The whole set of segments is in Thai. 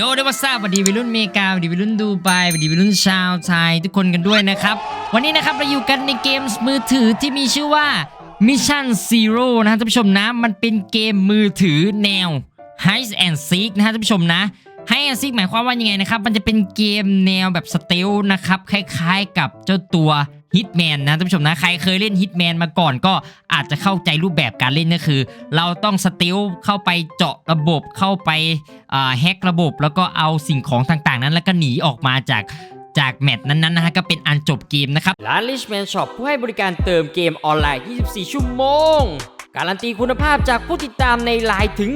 โยเดวัสซาสวัสดีวัยรุ่นเมกาวัสดีวัยรุ่นดูไบวัสดีวัยรุ่นชาวไทยทุกคนกันด้วยนะครับ วันนี้นะครับเราอยู่กันในเกมมือถือที่มีชื่อว่า Mission Zero นะฮะท่านผู้ชมนะ มันเป็นเกมมือถือแนว Hide and Seek นะฮะท่านผู้ชมนะ Hide and Seek หมายความว่ายังไงนะครับ มันจะเป็นเกมแนวแบบสเตลนะครับ คล้ายๆกับเจ้าตัว ฮิตแมนนะท่านผู้ชมนะใครเคยเล่นฮิตแมนมาก่อนก็อาจจะเข้าใจรูปแบบการเล่นก็คือ เราต้องสติลเข้าไปเจาะระบบเข้าไปาแฮกระบบ แล้วก็เอาสิ่งของต่างๆ นั้นแล้วก็หนีออกมาจากจากแมตช์นั้นๆนะฮะก็เป็นอันจบเกมนะครับร้าน Richman Shop ผู้ให้บริการเติมเกมออนไลน์ 24 ชั่วโมง การันตีคุณภาพจากผู้ติดตามในไลน์ถึง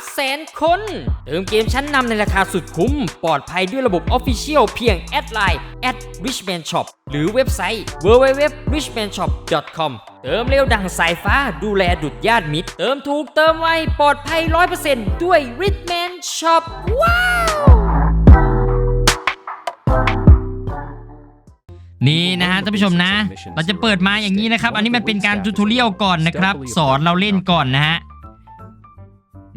300,000คน เติมเกมชั้นนำในราคาสุดคุ้ม ปลอดภัยด้วยระบบ Official เพียงแอดไลน์ at richman shop หรือเว็บไซต์ www.richmanshop.com เติมเร็วดังสายฟ้าดูแลดุดญาติมิตร เติมถูกเติมไว ปลอดภัย 100%ด้วย Richman Shop ว้าว นี่นะฮะท่านผู้ชมนะ เราจะเปิดมาอย่างนี้นะครับ อันนี้มันเป็นการทูทเรียลก่อนนะครับ สอนเราเล่นก่อนนะฮะ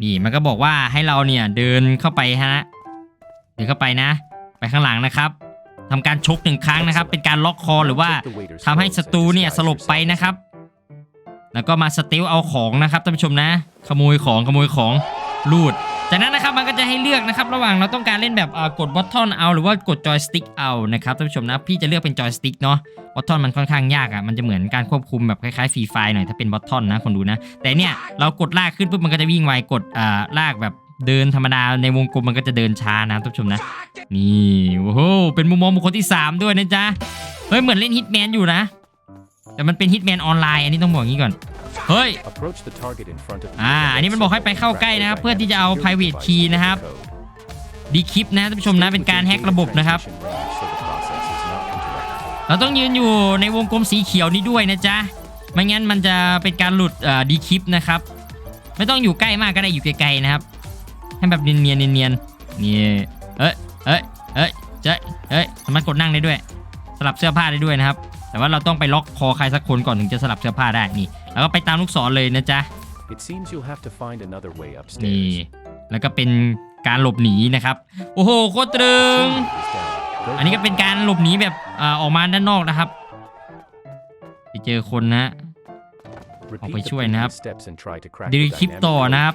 นี่มันก็บอกว่าให้เราเนี่ยเดินเข้าไปฮะเดินเข้าไปนะ ไปข้างหลังนะครับทำการชกหนึ่งครั้งนะครับ เป็นการล็อกคอหรือว่าทำให้ศัตรูเนี่ยสลบไปนะครับ แล้วก็มาสเตลเอาของนะครับท่านผู้ชมนะ ขโมยของขโมยของลูด จากนั้นนะครับมันก็จะให้เลือกนะครับระหว่างเราต้องการเล่นแบบกดบอททอนเอาหรือว่ากดจอยสติ๊กเอานะครับท่านผู้ชมนะพี่จะเลือกเป็นจอยสติ๊กเนาะบอททอนมันค่อนข้างยากอะ่ะมันจะเหมือนการควบคุมแบบคล้ายๆฟรีไฟหน่อยถ้าเป็นบอททอนนะคนดูนะ แต่เนี่ยเรากดลากขึ้นปุ๊บมันก็จะวิ่งไวกดอ่าลากแบบเดินธรรมดาในวงกลมมันก็จะเดินช้านะท่านผู้ชมนะ นี่โอ้โหเป็นมุมมองบุคคลที่ 3 ด้วยนะจ๊ะเฮ้ยเหมือนเล่นฮิตแมนอยู่นะ แต่มันเป็นฮิตแมนออนไลน์อันนี้ต้องบอกงนี้ก่อน เฮ้ย Approach the target in front of you อ่า อันนี้มันบอกให้ไปเข้าใกล้นะครับ เพื่อที่จะเอา private key นะครับดีคลิปนะท่านผู้ชมนะเป็นการแฮกระบบนะครับ เราต้องยืนอยู่ในวงกลมสีเขียวนี้ด้วยนะจ๊ะ ไม่งั้นมันจะเป็นการหลุดเอ่อดีคลิปนะครับ ไม่ต้องอยู่ใกล้มากก็ได้อยู่ไกลๆนะครับ ให้แบบเนียนๆเนียนๆนี่เอ้ยเอ้ยเอ้ยเจ๊เอ้ยสามารถกดนั่งได้ด้วย สลับเสื้อผ้าได้ด้วยนะครับ แต่ว่าเราต้องไปล็อกคอใครสักคนก่อนถึงจะสลับเสื้อผ้าได้นี่ แล้วก็ไปตามลูกศรเลยนะจ๊ะ It seems you'll have to find another way นี่ upstairs. แล้วก็เป็นการหลบหนีนะครับ โอ้โหโคตรตรึง Is down. Go อันนี้ก็เป็นการหลบหนีแบบเอ่อออกมาด้านนอกนะครับ ไปเจอคนนะ Repeat ออกไป the ช่วยนะครับ previous steps and try to crack เดี๋ยว the คลิป dynamic ต่อ code นะครับ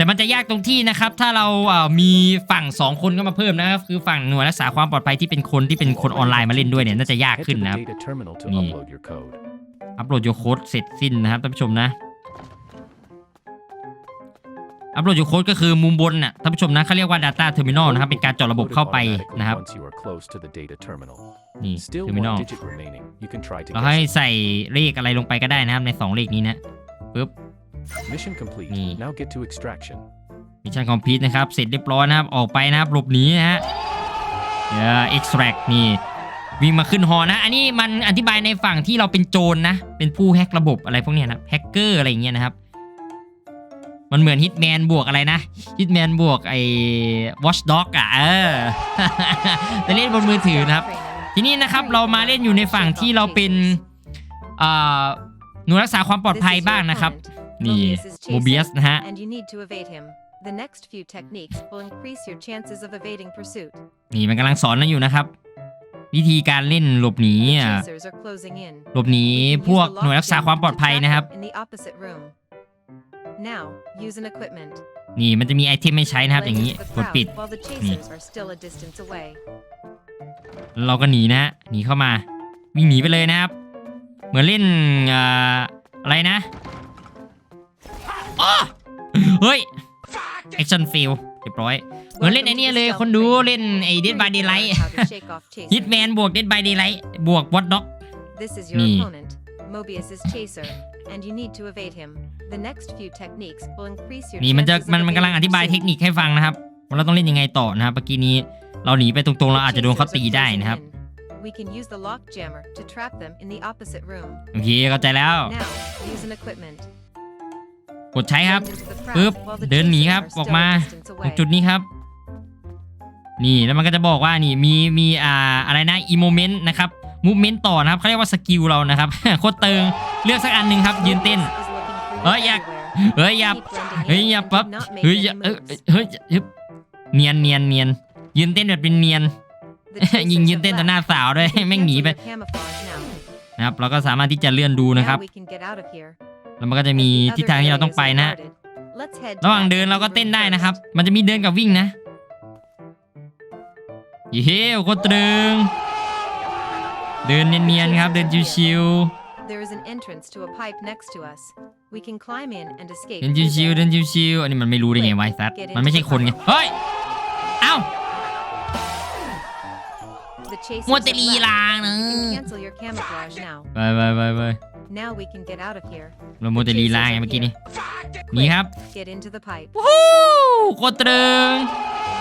แต่มันจะยากตรงที่นะครับถ้าเราเอ่อมีฝั่ง 2 คนเข้ามาเพิ่มนะครับคือฝั่งหน่วยรักษาความปลอดภัยที่เป็นคนที่เป็นคนออนไลน์มาเล่นด้วยเนี่ยน่าจะยาก Head ขึ้ to น the นะครับ data terminal to Ni. upload your code. อัปโหลดโยโค้ดเสร็จสิ้นนะครับท่านผู้ชมนะ อัปโหลดโยโค้ดก็คือมุมบนน่ะท่านผู้ชมนะเขาเรียกว่า Data Terminal นะครับ เป็นการเจาะระบบ Loaded เข้าไป automatically นะครับ Once you are close to the data terminal. นี่ Still Terminal one digit remaining. You can try to เราให้ guess. ใส่เลขอะไรลงไปก็ได้นะครับใน 2 เลขนี้นะปึ๊บ Mission complete. Ni. Now get to extraction. มิชชั่นคอมพลีทนะครับ เสร็จเรียบร้อยนะครับ ออกไปนะครับ หลบหนีนะฮะเดี๋ยว extract นี่ วิ่งมาขึ้นฮอนะ อันนี้มันอธิบายในฝั่งที่เราเป็นโจรนะ เป็นผู้แฮกระบบอะไรพวกเนี้ยนะแฮกเกอร์อะไรอย่างเงี้ยนะครับ มันเหมือนฮิตแมนบวกอะไรนะฮิตแมนบวกไอ้ watchdog อะ เออ แต่เล่นบนมือถือนะครับ ทีนี้นะครับเรามาเล่นอยู่ในฝั่งที่เราเป็นเอ่อหน่วยรักษาความปลอดภัยบ้างนะครับ นี่โมเบียสนะฮะ and you need to evade him. The next few techniques will increase your chances of evading pursuit. นี่มันกำลั ng สอนเราอยู่นะครับ วิธีการเล่นหลบหนีอะ Chasers are closing in. หลบหนี You can พวก use the หน่วยรักษา lockjam ความปลอด to ภัย trap นะครับ them In the opposite room. Now, use an equipment. นี่มันจะมีไอเทมให้ใช้นะครับ อย่างนี้ Blend with ก the ดปิด crowd while the chasers are still a distance away. เราก็หนีนะฮะหนีเข้ามา วิ่งหนีไปเลยนะครับ เหมือนเล่นเอ่ออะไรนะ อ้อเฮ้ย action fail เรียบร้อย เหมือนเล่นไอ้เนี่ยเลยคนดูเล่นไอ้ Dead by Here you Daylight learn how to shake off chasers. Hitman บวก Dead by Daylight บวก Watch Dog This is your Ni. opponent, Mobius's chaser, and you need to evade him. The next few techniques will increase your นี่มันจะ chances of มันมันกำลังอ evading ธิบายเทค pursuit. นิคให้ฟังนะครับว่าเราต้องเล่นยังไงต่อนะครับเมื่อกี้นี้เราหนีไปตรงๆเราอาจจะโดนเขา Chasers ตี are ได้ closing นะครับ in. We can use the lock jammer to trap them in the opposite room. โอเคเข้าใจแล้ว Now, use an equipment. กดใช้ครับ Blend into the crowd ปึ๊บ while the เดินหนี chasers ครับ are ออก still มา a distance ตรง away. จุดนี้ครับ นี่แล้วมันก็จะบอกว่านี่มีมีอ่าอะไรนะอีโมเมนต์นะครับมูเมนต์ต่อนะครับเขาเรียกว่าสกิลเรานะครับโคตรเติงเลือกสักอันหนึ่งครับ ยืนเต้น Mobius is looking for you Ờ, dạ. everywhere. เฮ้ยอย่า Keep blending เฮ้ย in อย่า and ปั๊บ do not make เฮ้ย any อย่าเอ้ย moves. เฮ้ยเฮ้ยเนียนเนียนเนียนยืนเต้นแบบเป็นเนียน The chasers ยิงยืน have เต้นต่อหน้า left. สาวด้วย You can แม่งหนี cancel ไป your camouflage now. นะครับเราก็สามารถที่จะเลื่อนดูนะครับ Now we can get out of here. แล้วมันก็จะมี As the ทิศทางที่เราต้องไปนะ other areas are guarded. Let's head to ระหว่าง that เดินเราก็ room เต้นได้นะครับ first. มันจะมีเดินกับวิ่งนะเย้โคตรตรึง เดินเนียนๆครับ เดินชิว There is an entrance to a pipe next to us. We can climb in and ๆ escape. เดิน through ชิวๆ there. เดินชิวๆอันนี้มันไม่รู้ได้ไงวะไอ้สัตว์มันไม่ใช่คนไง เฮ้ย เอ้า The chasers มัวแต่ have ลี left. ลานะ You can cancel your camouflage now. ไปไปไปไป Now we can get out of here. เรามัวแต่ลีลาไงเมื่อกี้นี่นี่ครับ Get into the pipe. วู้โคตรตรึง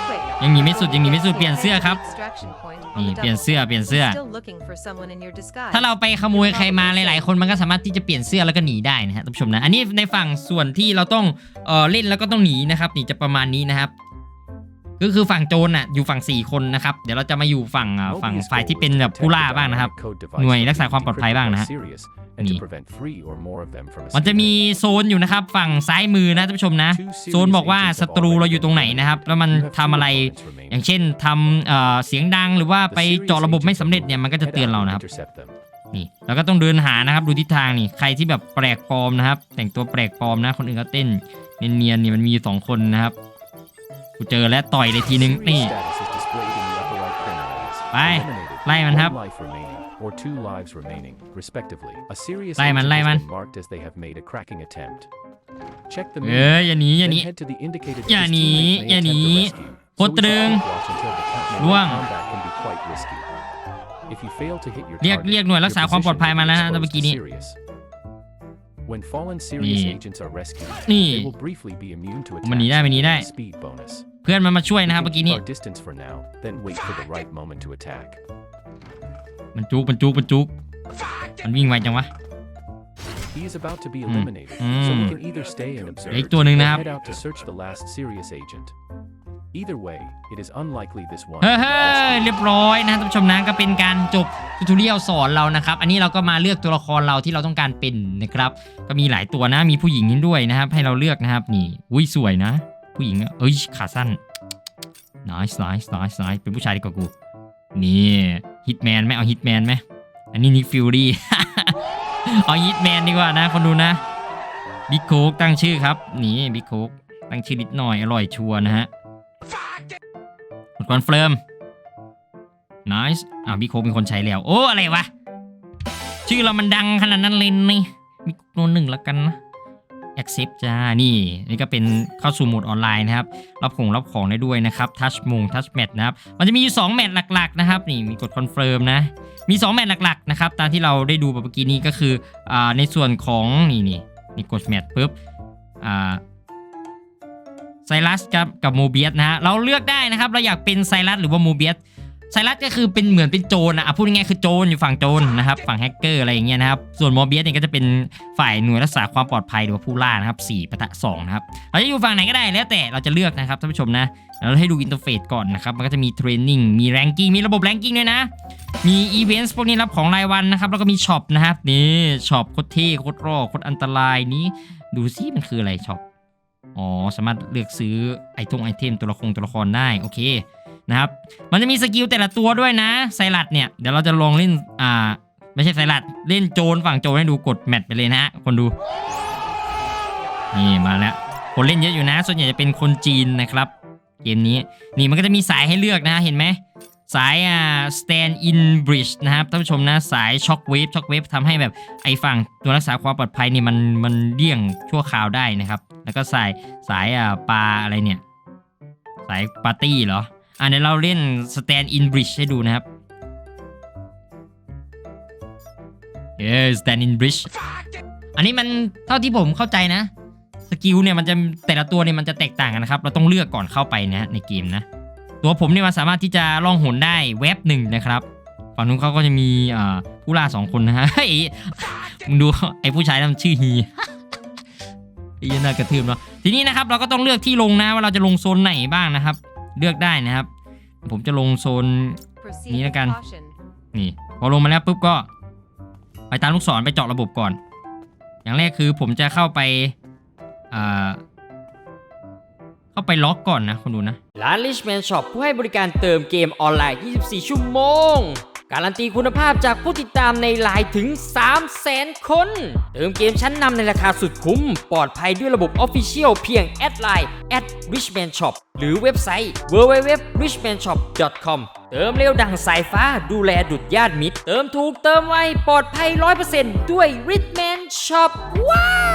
Quick. ยังหนีไม่สุดยังหนีไม่สุดเปลี่ยนเสื้อครับ Extraction point on นี่ the เปลี่ยน double. เสื้อเปลี่ยนเสื้อ Still looking for someone in your disguise. ถ้าเราไปขโมยใครมาหลายๆ คนมันก็สามารถที่จะเปลี่ยนเสื้อแล้วก็หนีได้นะฮะท่านผู้ชมนะ อันนี้ในฝั่งส่วนที่เราต้องเออเล่นแล้วก็ต้องหนีนะครับนี่จะประมาณนี้นะครับ ก็คือฝั่งโจรน่ะอยู่ฝั่ง 4 คนนะครับ เดี๋ยวเราจะมาอยู่ฝั่งอ่าฝั่ง Mobius ฝ่ายที่เป็น goal แบ is บ to ผู้ detect ล่า the บ้างนะครับ dynamic code device หน่วย that รักษา could ความปลอดภัย decrypt บ้าง or นะฮะ serious and นี่ to prevent three or more of them from มันจะมี escaping. โซนอยู่นะครับ ฝั่งซ้ายมือนะท่านผู้ชมนะ โซนบอกว่าศัตรูเราอยู่ตรงไหนนะครับ แล้วมัน You have ทำ two อะไร opponents remaining. อย่างเช่นทำเอ่อเสียงดังหรือว่า The ไป serious เจาะระบบไม่ agents สำเร็จ of เนี่ย the มันก็จะ head เตือน out เรา and นะครับ intercept them. นี่เราก็ต้องเดินหานะครับดูทิศทางนี่ใครที่แบบแปลกปลอมนะครับ แต่งตัวแปลกปลอมนะ คนอื่นก็เต้นเนียนๆนี่มันมีอยู่สองคนนะครับ กูเจอแล้วต่อยเลยทีนึง Serious นี่ status is displayed in the upper right corner as ไป eliminated, ไล่มันครับ one life remaining, or two lives remaining, respectively. A serious ไล่มัน agent ไล่ has มัน been marked as they have made a cracking attempt. Check the เอ menu, ออย่าหนีอย่าหนี then head to the indicated อย่า his หนี teammate may อย่าหนี attempt the rescue. โคตรตรึง So we should watch until the count- ล่วง combat can be quite risky. If you fail to hit your เรียก target, เรียกหน่วยรักษา your ความปลอดภัย position มา will แล้ว be นะเมื่อ exposed กี้ to นี้ serious. When fallen serious นี่ agents are rescued, นี่ they will briefly be immune to มันหนี attacks ได้มันหนีได้ and speed bonus. เพื่อนมันมาช่วย We นะครับ can เมื่อกี้ keep นี้ our distance for now, then wait for the right moment to attack. มันจุกมันจุกมันจุกมันวิ่งไวจังวะ He is about to be eliminated, Mm. so we can either stay and observe อีกตัวหนึ่ง or นะครับ head out to search the last serious agent. Either way, it is unlikely this one. เฮ้ will ย be เฮ้ย rescued. เรียบร้อยนะท่านผู้ชมนะก็เป็นการจบทูทูเรียลสอนเรานะครับ อันนี้เราก็มาเลือกตัวละครเราที่เราต้องการเป็นนะครับ ก็มีหลายตัวนะมีผู้หญิงนี่ด้วยนะครับ ให้เราเลือกนะครับนี่อุ้ยสวยนะ ผู้หญิงอะเอ้ยขาสั้น nice nice nice nice เป็นผู้ชายดีกว่ากูนี่ฮิตแมนไหมเอาฮิตแมนไหมอันนี้นิกฟิลลี่เอาฮิตแมนดีกว่านะคนดูนะบิ๊กโคกตั้งชื่อครับนี่บิ๊กโคกตั้งชื่อนิดหน่อยอร่อยชัวร์นะฮะกด คอนเฟิร์ม nice อ่าบิ๊กโคกเป็นคนใช้แล้ว โอ้ อะไรวะ ชื่อเรามันดังขนาดนั้นเลยนี่มีโนนหนึ่งแล้วกันนะ accept จ้า นี่ นี่ก็เป็นเข้าสู่โหมดออนไลน์นะครับ รับของรับของได้ด้วยนะครับ touch มง touch match นะครับ มันจะมีอยู่ 2 แมตช์หลัก ๆ นะครับ นี่มีกดคอนเฟิร์มนะ มี 2 แมตช์หลัก ๆ นะครับ ตามที่เราได้ดูเมื่อกี้นี้ก็คือ อ่า ในส่วนของ นี่นี่นี่กดแมตช์ปุ๊บ อ่า ไซรัสกับกับโมเบียสนะฮะเราเลือกได้นะครับเราอยากเป็นไซรัสหรือว่าโมเบียสไซรัสก็คือเป็นเหมือนเป็นโจรนะอะพูดง่ายๆคือโจรอยู่ฝั่งโจรนะครับฝั่งแฮกเกอร์อะไรอย่างเงี้ยนะครับส่วนโมเบียสเนี่ยก็จะเป็นฝ่ายหน่วยรักษาความปลอดภัยหรือว่าผู้ล่านะครับ4ปะทะ2นะครับเราจะอยู่ฝั่งไหนก็ได้แล้วแต่เราจะเลือกนะครับท่านผู้ชมนะเราให้ดูอินเทอร์เฟซก่อนนะครับมันก็จะมีเทรนนิ่งมีแรงกิ้งมีระบบแรงกิ้งด้วยนะมีอีเวนต์พวกนี้รับของรายวันนะครับแล้วก็มีช็อปนะครับนี่ช็อปโคตรเท่โคตรรอโคตรอันตรายนี้ดูซิมันคืออะไรช็อป อ๋อ สามารถเลือกซื้อไอทงไอเทมตัวละครตัวละครได้ โอเคนะครับ มันจะมีสกิลแต่ละตัวด้วยนะไซรัสเนี่ย เดี๋ยวเราจะลองเล่น อ่า ไม่ใช่ไซรัสเล่นโจรฝั่งโจรให้ดูกดแมตช์ไปเลยนะฮะ คนดู นี่มาแล้ว คนเล่นเยอะอยู่นะ ส่วนใหญ่จะเป็นคนจีนนะครับ เกมนี้ นี่มันก็จะมีสายให้เลือกนะ เห็นไหม สายอ่า stand in bridge นะครับท่านผู้ชมนะสาย shock wave shock wave ทำให้แบบไอ้ฝั่งตัวรักษาความปลอดภัยนี่มันมันเลี่ยงชั่วคราวได้นะครับ แล้วก็สายสายอ่าปลาอะไรเนี่ย สายปาร์ตี้เหรอ อ่าเดี๋ยวเราเล่น stand in bridge ให้ดูนะครับเออ stand in bridge อันนี้มันเท่าที่ผมเข้าใจนะ สกิลเนี่ยมันจะแต่ละตัวเนี่ยมันจะแตกต่างกันนะครับ เราต้องเลือกก่อนเข้าไปนะในเกมนะ ตัวผมเนี่ยมันสามารถที่จะล่องหนได้เว็บหนึ่งนะครับฝั่งนู้นเขาก็จะมีอ่าผู้ล่าสองคนนะฮะเฮ้ยมึงดูไอ้ผู้ชายนั่นมันชื่อฮีไอ้ยันน่ากระทืบเนาะทีนี้นะครับเราก็ต้องเลือกที่ลงนะว่าเราจะลงโซนไหนบ้างนะครับ เลือกได้นะครับ ผมจะลงโซน Proceed Ni with na kan. caution. นี่พอลงมาแล้วปุ๊บก็ ไปตามลูกศรไปเจาะระบบก่อน อย่างแรกคือผมจะเข้าไปอ่า เข้าไปล็อกก่อนนะคนดูนะ ร้าน Richman Shop ผู้ให้บริการเติมเกมออนไลน์ 24 ชั่วโมง การันตีคุณภาพจากผู้ติดตามในไลน์ถึง 300,000คน เติมเกมชั้นนำในราคาสุดคุ้ม ปลอดภัยด้วยระบบ Official เพียงแอดไลน์ at richman shop หรือเว็บไซต์ www.richmanshop.com เติมเร็วดังสายฟ้าดูแลดุดญาติมิตร เติมถูกเติมไวปลอดภัย 100%ด้วย Richman Shop ว้า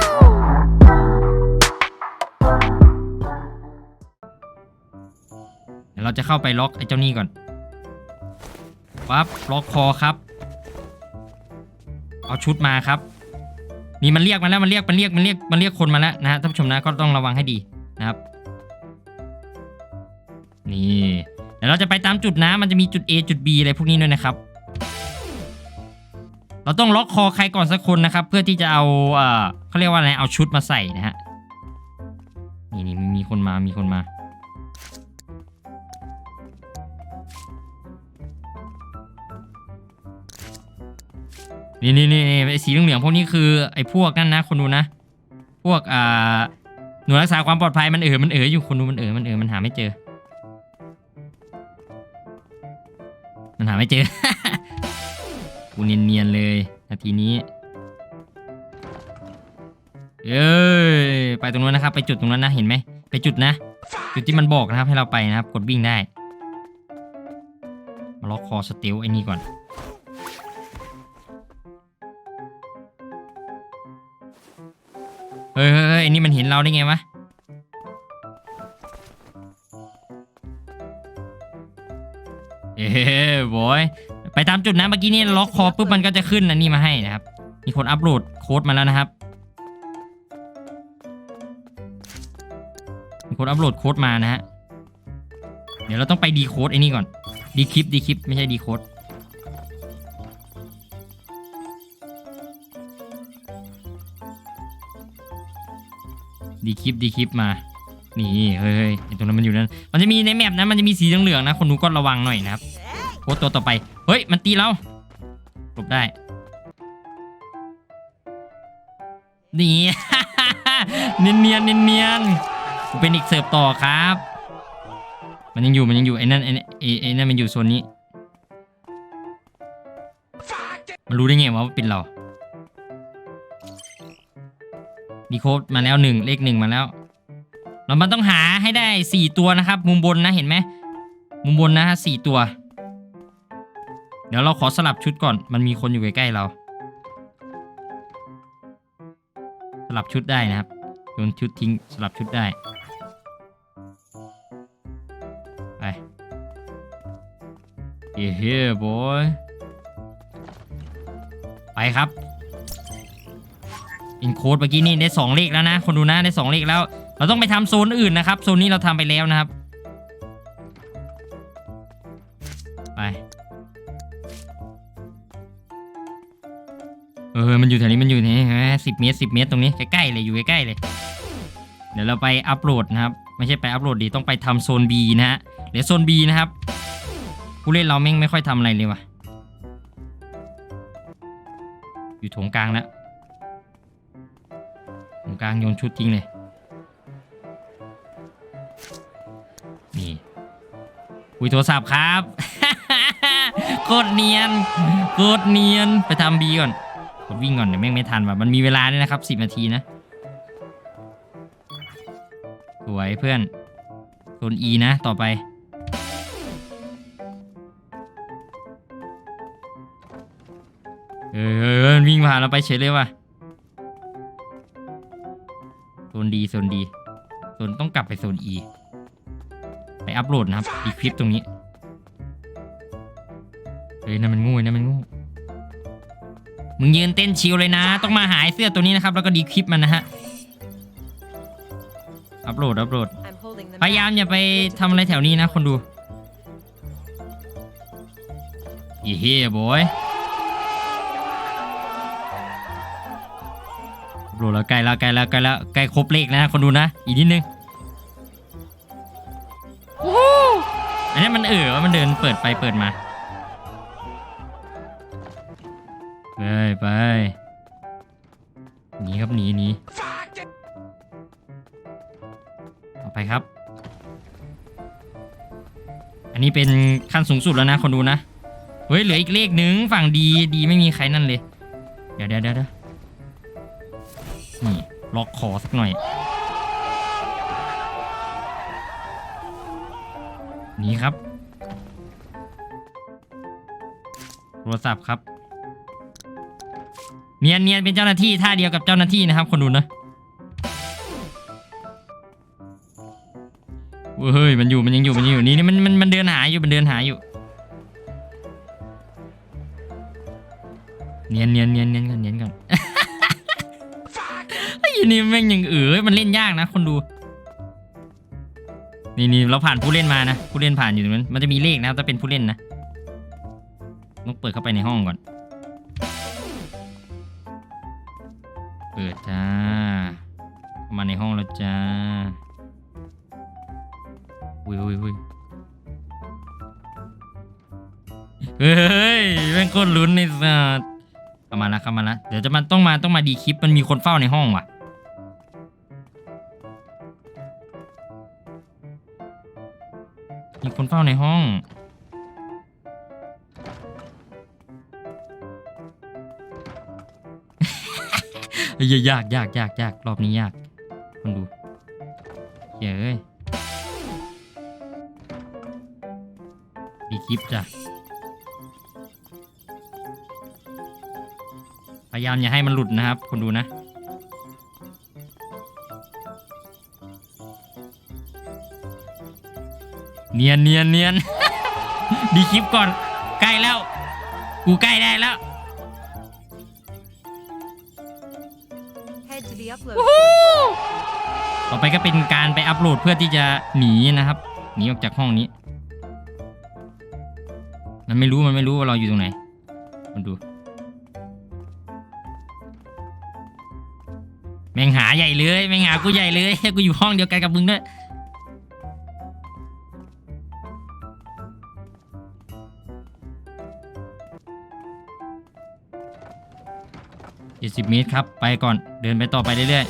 เราจะเข้าไปล็อกไอ้เจ้านี่ก่อนปั๊บล็อกคอครับ เอาชุดมาครับนี่มันเรียกมาแล้วมันเรียกมันเรียกมันเรียกมันเรียกคนมาแล้วนะฮะท่านผู้ชมนะก็ต้องระวังให้ดีนะครับนี่เดี๋ยวเราจะไปตามจุดนะมันจะมีจุด A จุด B อะไรพวกนี้ด้วยนะครับ เราต้องล็อกคอใครก่อนสักคนนะครับ เพื่อที่จะเอาเอ่อเขาเรียกว่าอะไรเอาชุดมาใส่นะฮะนี่นี่มีคนมามีคนมา นี่นี่นี่ไอ้สีเหลืองๆพวกนี้คือไอ้พวกนั่นนะคนดูนะ พวกอ่าหน่วยรักษาความปลอดภัยมันเอ๋อมันเอ๋ออยู่คนดูมันเอ๋อมันเอ๋อมันหาไม่เจอ มันหาไม่เจอ กูเนียนๆเลยนาทีนี้เอ้ยไปตรงนู้นนะครับ ไปจุดตรงนั้นนะเห็นไหมไปจุดนะ จุดที่มันบอกนะครับให้เราไปนะครับ กดวิ่งได้ มาล็อกคอสเตลไอ้นี่ก่อน เฮ้ยเฮ้ยไอ้นี่มันเห็นเราได้ไงวะเอ้บอยไปตามจุดนะเมื่อกี้นี่ล็อกคอปุ๊บมันก็จะขึ้นอันนี้มาให้นะครับ มีคนอัปโหลดโค้ดมาแล้วนะครับมีคนอัปโหลดโค้ดมานะฮะเดี๋ยวเราต้องไปดีโค้ดไอ้นี่ก่อนดีคลิปดีคลิปไม่ใช่ดีโค้ด ดีคลิปดีคลิปมา นี่เฮ้ยเฮ้ยไอตรงนั้นมันอยู่นั่นมันจะมีในแมปนะมันจะมีสีเหลืองๆนะ คนดูก็ระวังหน่อยนะครับโค้ตัวต่อไป เฮ้ย มันตีเราหลบได้ นี่ เนียนเนียนเนียนเนียนเป็นอีกเสิร์ฟต่อครับ มันยังอยู่มันยังอยู่ไอ้นั่นไอ้นั่นไอ้ไอ้นั่นมันอยู่โซนนี้ มันรู้ได้ไงว่าเป็นเราีโคดมาแล้วหนึ่งเลขหนึ่งมาแล้ว เรามันต้องหาให้ได้สี่ตัวนะครับ มุมบนนะเห็นไหมมุมบนนะฮะสี่ตัว เดี๋ยวเราขอสลับชุดก่อน มันมีคนอยู่ใกล้ๆเรา สลับชุดได้นะครับโยนชุดทิ้งสลับชุดได้ไปเย้เฮ้บอยไปครับ อินโค้ดเมื่อกี้นี่ได้สองเลขแล้วนะ คนดูนะได้สองเลขแล้ว เราต้องไปทำโซนอื่นนะครับ โซนนี้เราทำไปแล้วนะครับ ไป เออ มันอยู่แถวนี้ มันอยู่นี่สิบเมตรสิบเมตรตรงนี้ ใกล้ๆเลย อยู่ใกล้ๆเลย เดี๋ยวเราไปอัปโหลดนะครับ ไม่ใช่ไปอัปโหลดดี ต้องไปทำโซน B นะฮะเดี๋ยวโซน B นะครับ ผู้เล่นเราแม่งไม่ค่อยทำอะไรเลยว่ะ อยู่ถงกลางแล้ว กลางโยนชุดทิ้งเลย นี่คุยโทรศัพท์ครับโคตรเนียนโคตรเนียนไปทำบีก่อนกดวิ่งก่อนเดี๋ยวแม่งไม่ทันว่ะมันมีเวลาด้วยนะครับสิบนาทีนะ สวยเพื่อนโซน E นะต่อไปเออวิ่งผ่านเราไปเฉยเลยว่ะ นดีโซนดีโซนต้องกลับไปโซน E ไปอัปโหลดนะครับอีคลิปตรงนี้ เฮ้ยนั่นมันงูนั่นมันงูมึงยืนเต้นชิลเลยนะ ต้องมาหายเสื้อตัวนี้นะครับ แล้วก็ดีคลิปมันนะฮะ อัปโหลด อัปโหลด พยายามอย่าไปทำอะไรแถวนี้นะคนดูเฮ้ยบอย โหลดแล้วใกล้แล้วใกล้แล้วใกล้แล้วใกล้ครบเลขแล้วนะคนดูนะ อีกนิดนึงโอ้โหอันนี้มันเออว่ามันเดินเปิดไปเปิดมาไปไปหนีครับหนีหนีไปครับ อันนี้เป็นขั้นสูงสุดแล้วนะคนดูนะ เฮ้ยเหลืออีกเลขหนึ่งฝั่งดีดีไม่มีใครนั่นเลย เดี๋ยวเดี๋ยวเดี๋ยว นี่ล็อกคอสักหน่อย นี่ครับ โทรศัพท์ครับ เนียนเนียนเป็นเจ้าหน้าที่ท่าเดียวกับเจ้าหน้าที่นะครับคนดูนะเฮ้ยมันอยู่มันยังอยู่มันยังอยู่นี่นี่มันมันมันเดินหาอยู่มันเดินหาอยู่ เนียนเนียนเนียนเนียนกันเนียนกันไอ้ นี่แม่งยังเออมันเล่นยากนะคนดู นี่นี่เราผ่านผู้เล่นมานะ ผู้เล่นผ่านอยู่ตรงนั้น มันจะมีเลขนะครับถ้าเป็นผู้เล่นนะต้องเปิดเข้าไปในห้องก่อน เปิดจ้าเข้ามาในห้องแล้วจ้าอุ้ยอุ้ยอุ้ยเฮ้ยแม่งโคตรลุ้นในสัตว์เข้ามาละเข้ามาละเดี๋ยวจะมันต้องมาต้องมาดีคลิปมันมีคนเฝ้าในห้องว่ะ มีคนเฝ้าในห้องเฮ้ยยากยากยากยากรอบนี้ยากคนดูเย้ยดีคลิปจ้ะ พยายามอย่าให้มันหลุดนะครับ คนดูนะ เนียนเนียนเนียนดีคลิปก่อน ใกล้แล้ว กูใกล้ได้แล้ว Head to the upload. ต่อไปก็เป็นการไปอัปโหลดเพื่อที่จะหนีนะครับหนีออกจากห้องนี้ มันไม่รู้มันไม่รู้ว่าเราอยู่ตรงไหนมันดู แม่งหาใหญ่เลยแม่งหากูใหญ่เลยกูอยู่ห้องเดียวกันกับมึงด้วย เจ็ดสิบเมตรครับ ไปก่อน เดินไปต่อไปเรื่อยๆ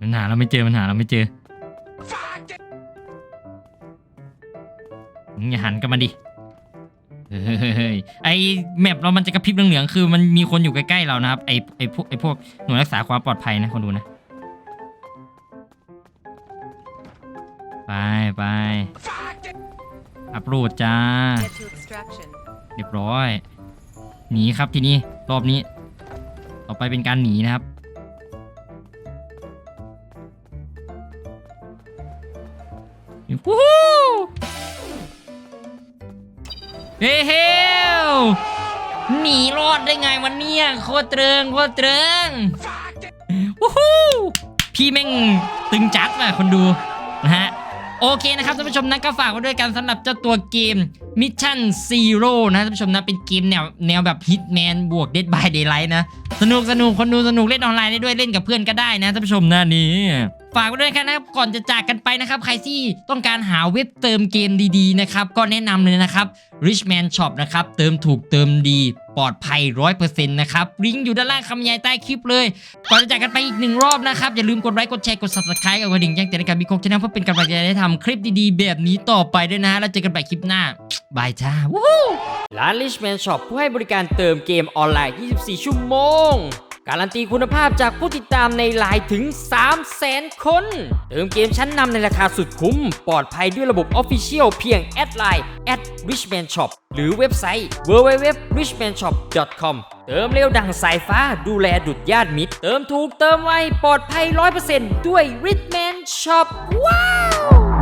มันหาเราไม่เจอ มันหาเราไม่เจองอย่าหันกลับมาดิเฮ้ยไอแมปเรามันจะกระพริบเหลืองๆ คือมันมีคนอยู่ใกล้ๆเรานะครับ ไอไอพวกไอพวกหน่วยรักษาความปลอดภัยนะคนดูนะ ไปไป อัปโหลดจ้า Get to extraction. เรียบร้อย หนีครับทีนี้รอบนี้ ต่อไปเป็นการหนีนะครับ วู้ฮู้เฮ้เฮลหนีรอดได้ไงวันเนี้ยโคตรเตริงโคตรเตริงวู้ฮู้พี่แม่งตึงจัดว่ะคนดูนะฮะ โอเคนะครับท่านผู้ชมนะก็ฝากไว้ด้วยกันสำหรับเจ้าตัวเกม Mission Zero นะท่านผู้ชมนะเป็นเกมแนวแนวแบบ Hitman บวก Dead by Daylight นะสนุกสนุกคนดูสนุกเล่นออนไลน์ได้ด้วยเล่นกับเพื่อนก็ได้นะท่านผู้ชมนะนี่ฝากไว้ด้วยนะครับก่อนจะจากกันไปนะครับ ใครที่ต้องการหาเว็บเติมเกมดีๆนะครับก็แนะนำเลยนะครับ Richman Shop นะครับเติมถูกเติมดี ลอดภัย100%นะครับลิงก์อยู่ด้านล่างคำบรรยายใต้คลิปเลยก่อนจะจากกันไปอีกหนึ่งรอบนะครับอย่าลืมกดไลค์กดแชร์กด subscribe กับกระดิ่งแจ้งเตือนในการมีโคกชแนะเพื่อเป็นกำลังใจได้ทำคลิปดีๆ แบบนี้ต่อไปด้วยนะแล้วเจอกันใหม่คลิปหน้าบายจ้าวู้ร้าน Richman Shop ผู้ให้บริการเติมเกมออนไลน์ 24 ชั่วโมง การันตีคุณภาพจากผู้ติดตามในไลน์ถึง 300,000คน เติมเกมชั้นนำในราคาสุดคุ้ม ปลอดภัยด้วยระบบ Official เพียงแอดไลน์ at richman shop หรือเว็บไซต์ www.richmanshop.com เติมเร็วดังสายฟ้าดูแลดุดญาติมิตร เติมถูกเติมไว ปลอดภัย 100%ด้วย Richman Shop ว้าว